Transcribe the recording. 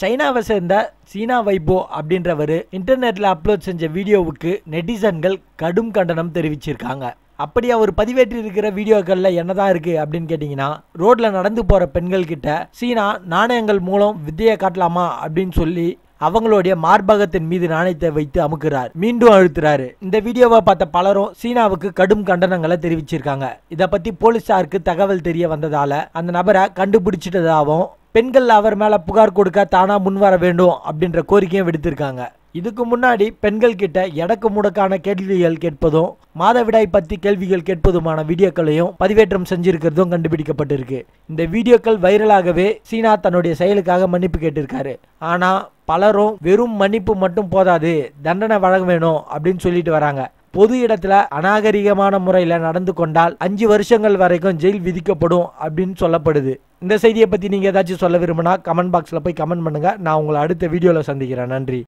சைனாவை சேர்ந்த சீனா வைபோ அப்படின்றவர் இன்டர்நெட்டில் அப்லோட் செஞ்ச வீடியோவுக்கு நெட்டிசன்கள் கடும் கண்டனம் தெரிவிச்சிருக்காங்க. அப்படி அவர் பதிவேற்றிருக்கிற வீடியோக்களில் என்னதான் இருக்கு அப்படின்னு கேட்டிங்கன்னா ரோட்ல நடந்து போற பெண்கள் கிட்ட சீனா நாணயங்கள் மூலம் வித்தையை காட்டலாமா? அப்படின்னு சொல்லி அவங்களுடைய மார்பகத்தின் மீது நாணயத்தை வைத்து அமுக்குறார். மீண்டும் அழுத்துறாரு. இந்த வீடியோவை பார்த்த பலரும் சீனாவுக்கு கடும் கண்டனங்களை தெரிவிச்சிருக்காங்க. இதை பத்தி போலீசாருக்கு தகவல் தெரிய வந்ததால அந்த நபரை கண்டுபிடிச்சிட்டதாகவும் பெண்கள் அவர் மேலே புகார் கொடுக்க தானாக முன்வர வேண்டும் அப்படின்ற கோரிக்கையும் விடுத்திருக்காங்க. இதுக்கு முன்னாடி பெண்கள் கிட்ட எடக்கு முடக்கான கேள்விகள் கேட்பதும் மாதவிடாய் பற்றி கேள்விகள் கேட்பதுமான வீடியோக்களையும் பதிவேற்றம் செஞ்சிருக்கிறதும் கண்டுபிடிக்கப்பட்டிருக்கு. இந்த வீடியோக்கள் வைரலாகவே சீனா தன்னுடைய செயலுக்காக மன்னிப்பு கேட்டிருக்காரு. ஆனால் பலரும் வெறும் மன்னிப்பு மட்டும் போதாது தண்டனை வழங்க வேணும் அப்படின்னு சொல்லிட்டு வராங்க. பொது இடத்துல அநாகரிகமான முறையில் நடந்து கொண்டால் அஞ்சு வருஷங்கள் வரைக்கும் ஜெயில் விதிக்கப்படும் அப்படின்னு சொல்லப்படுது. இந்த செய்தியை பற்றி நீங்கள் ஏதாச்சும் சொல்ல விரும்பினா கமெண்ட் பாக்ஸில் போய் கமெண்ட் பண்ணுங்கள் நான் உங்களை அடுத்த வீடியோவில் சந்திக்கிறேன். நன்றி.